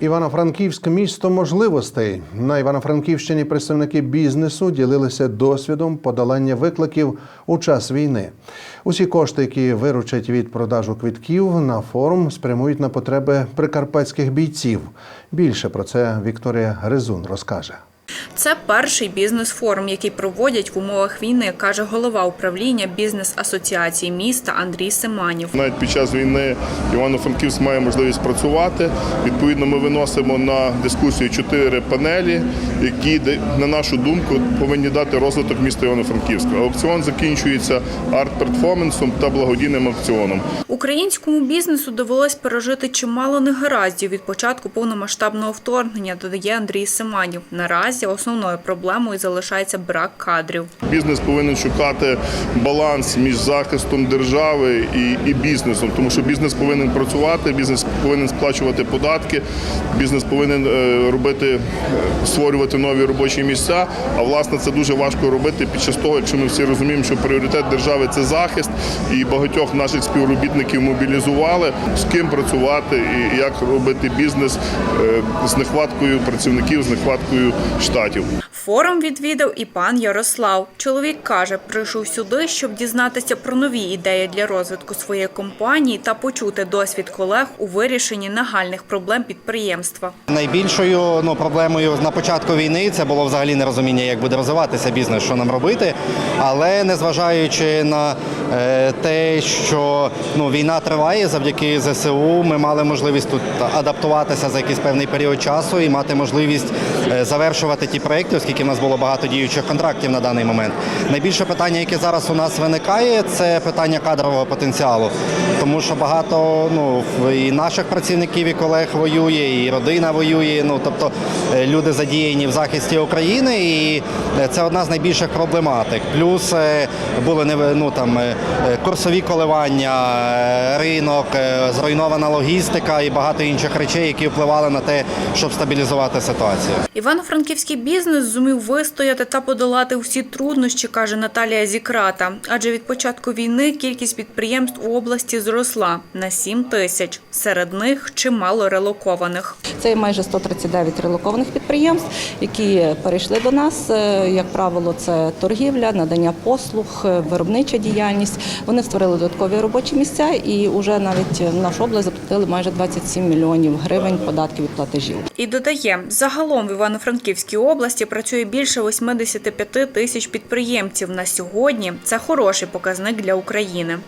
Івано-Франківськ місто можливостей. На Івано-Франківщині представники бізнесу ділилися досвідом подолання викликів у час війни. Усі кошти, які виручать від продажу квітків на форум спрямують на потреби прикарпатських бійців. Більше про це Вікторія Гризун розкаже. Це перший бізнес-форум, який проводять в умовах війни, каже голова управління бізнес-асоціації міста Андрій Семанів. Навіть під час війни Івано-Франківськ має можливість працювати. Відповідно, ми виносимо на дискусію чотири панелі, які на нашу думку повинні дати розвиток міста Івано-Франківська. Аукціон закінчується арт-перформансом та благодійним аукціоном. Українському бізнесу довелось пережити чимало негараздів від початку повномасштабного вторгнення, додає Андрій Семанів. Наразі основною проблемою залишається брак кадрів. Бізнес повинен шукати баланс між захистом держави і, і бізнесом, тому що бізнес повинен працювати, бізнес повинен сплачувати податки, бізнес повинен е, робити, е, створювати нові робочі місця. А власне це дуже важко робити під час того, якщо ми всі розуміємо, що пріоритет держави це захист, і багатьох наших співробітників мобілізували, з ким працювати і як робити бізнес е, з нехваткою працівників, з нехваткою штатів. Форум відвідав і пан Ярослав. Чоловік каже, прийшов сюди, щоб дізнатися про нові ідеї для розвитку своєї компанії та почути досвід колег у вирішенні нагальних проблем підприємства. Найбільшою ну, проблемою на початку війни це було взагалі нерозуміння, як буде розвиватися бізнес, що нам робити. Але незважаючи на е, те, що ну, війна триває, завдяки ЗСУ ми мали можливість тут адаптуватися за якийсь певний період часу і мати можливість е, завершувати ті проекти, оскільки в нас було багато діючих контрактів на даний момент. Найбільше питання, яке зараз у нас виникає, це питання кадрового потенціалу, тому що багато ну, і наших працівників і колег воює, і родина воює. Ну тобто е, люди задіяні в захисті України, і е, це одна з найбільших проблематик. Плюс е, були ну там е, курсові коливання, ринок, зруйнована логістика і багато інших речей, які впливали на те, щоб стабілізувати ситуацію. Івано-франківський бізнес зумів вистояти та подолати усі труднощі, каже Наталія Зікрата. Адже від початку війни кількість підприємств у області зросла на 7 тисяч. Серед них чимало релокованих. Це майже 139 релокованих підприємств, які перейшли до нас. Е, Як правило, це торгівля, надання послуг, е, виробнича діяльність. Вони створили додаткові робочі місця і вже навіть в нашу область заплатили майже 27 мільйонів гривень податків і платежів. І додає, загалом в Івано-Франківській області працює більше 85 тисяч підприємців. На сьогодні це хороший показник для України.